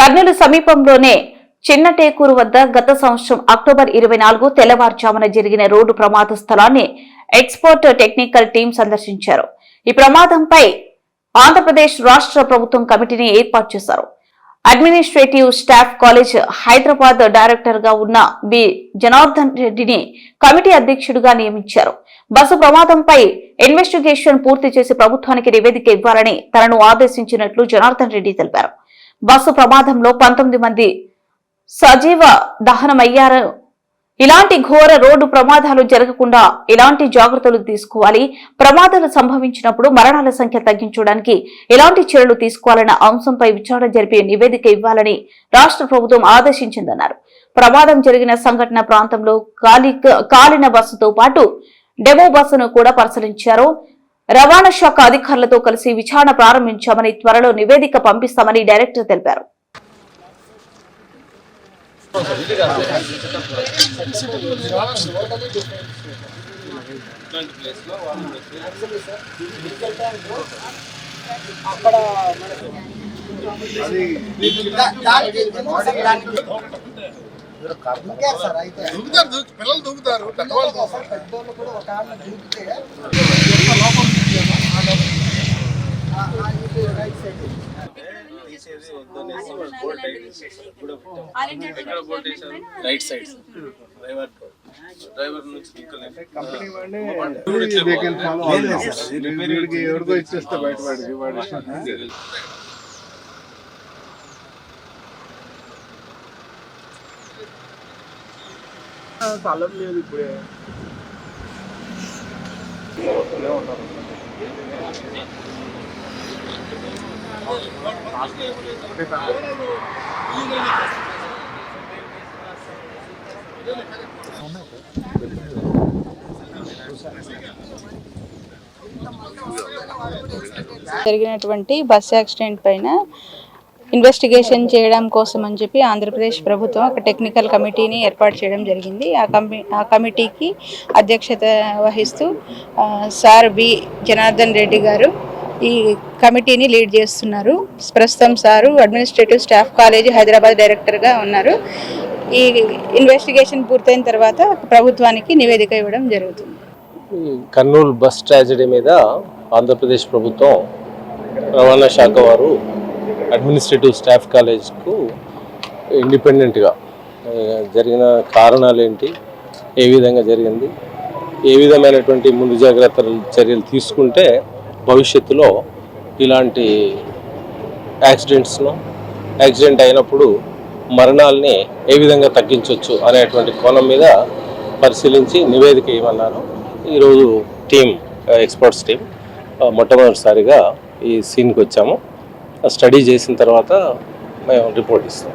కర్నూలు సమీపంలోనే చిన్నటేకూరు వద్ద గత సంవత్సరం అక్టోబర్ ఇరవై నాలుగు తెల్లవారుజామున జరిగిన రోడ్డు ప్రమాద స్థలాన్ని ఎక్స్పోర్ట్ టెక్నికల్ టీం సందర్శించారు. ఈ ప్రమాదంపై ఆంధ్రప్రదేశ్ రాష్ట్ర ప్రభుత్వం కమిటీని ఏర్పాటు చేశారు. అడ్మినిస్ట్రేటివ్ స్టాఫ్ కాలేజ్ హైదరాబాద్ డైరెక్టర్గా ఉన్న బి. జనార్దన్ రెడ్డిని కమిటీ అధ్యక్షుడిగా నియమించారు. బస్సు ప్రమాదంపై ఇన్వెస్టిగేషన్ పూర్తి చేసి ప్రభుత్వానికి నివేదిక ఇవ్వాలని తనను ఆదేశించినట్లు జనార్దన్ రెడ్డి తెలిపారు. బస్సు ప్రమాదంలో పంతొమ్మిది మంది సజీవ దహనమయ్యారు. ఇలాంటి ఘోర రోడ్డు ప్రమాదాలు జరగకుండా ఇలాంటి జాగ్రత్తలు తీసుకోవాలి. ప్రమాదాలు సంభవించినప్పుడు మరణాల సంఖ్య తగ్గించడానికి ఎలాంటి చర్యలు తీసుకోవాలన్న అంశంపై విచారణ జరిపి నివేదిక ఇవ్వాలని రాష్ట్ర ప్రభుత్వం ఆదేశించిందన్నారు. ప్రమాదం జరిగిన సంఘటన ప్రాంతంలో కాలిన బస్సుతో పాటు డెమో బస్సును కూడా పరిశీలించారు. రవాణా శాఖ అధికారులతో కలిసి విచారణ ప్రారంభించామని త్వరలో నివేదిక పంపిస్తామని డైరెక్టర్ తెలిపారు. ఇంకే పిల్లలు దూకుతారు పెద్దవాళ్ళు కూడా ఒక ఆమె దూకితే ఆ, ఆ, ఇటు right side right side. Driver driver నుంచి ఎవరికో ఇచ్చేస్తే బయట వాడికి వాడి. స్థలం లేదు ఇప్పుడే. జరిగినటువంటి బస్ యాక్సిడెంట్ పైన ఇన్వెస్టిగేషన్ చేయడం కోసం అని చెప్పి ఆంధ్రప్రదేశ్ ప్రభుత్వం ఒక టెక్నికల్ కమిటీని ఏర్పాటు చేయడం జరిగింది. ఆ కమి ఆ కమిటీకి అధ్యక్షత వహిస్తూ సార్ బి జనార్దన్ రెడ్డి గారు ఈ కమిటీని లీడ్ చేస్తున్నారు. ప్రస్తుతం sir administrative staff college Hyderabad డైరెక్టర్గా ఉన్నారు. ఈ ఇన్వెస్టిగేషన్ పూర్తయిన తర్వాత ప్రభుత్వానికి నివేదిక ఇవ్వడం జరుగుతుంది. ఈ కర్నూలు బస్ ట్రాజడీ మీద ఆంధ్రప్రదేశ్ ప్రభుత్వం రవాణా శాఖ వారు అడ్మినిస్ట్రేటివ్ స్టాఫ్ కాలేజ్కు ఇండిపెండెంట్గా జరిగిన కారణాలు ఏంటి ఏ విధంగా జరిగింది ఏ విధమైనటువంటి ముందు జాగ్రత్తలు చర్యలు తీసుకుంటే భవిష్యత్తులో ఇలాంటి యాక్సిడెంట్స్ను యాక్సిడెంట్ అయినప్పుడు మరణాలని ఏ విధంగా తగ్గించవచ్చు అనేటువంటి కోణం మీద పరిశీలించి నివేదిక ఇవ్వమన్నాను ఈరోజు టీం ఎక్స్పర్ట్స్ టీం మొట్టమొదటిసారిగా ఈ సీన్కి వచ్చాము స్టడీ చేసిన తర్వాత మేము రిపోర్ట్ ఇస్తాం.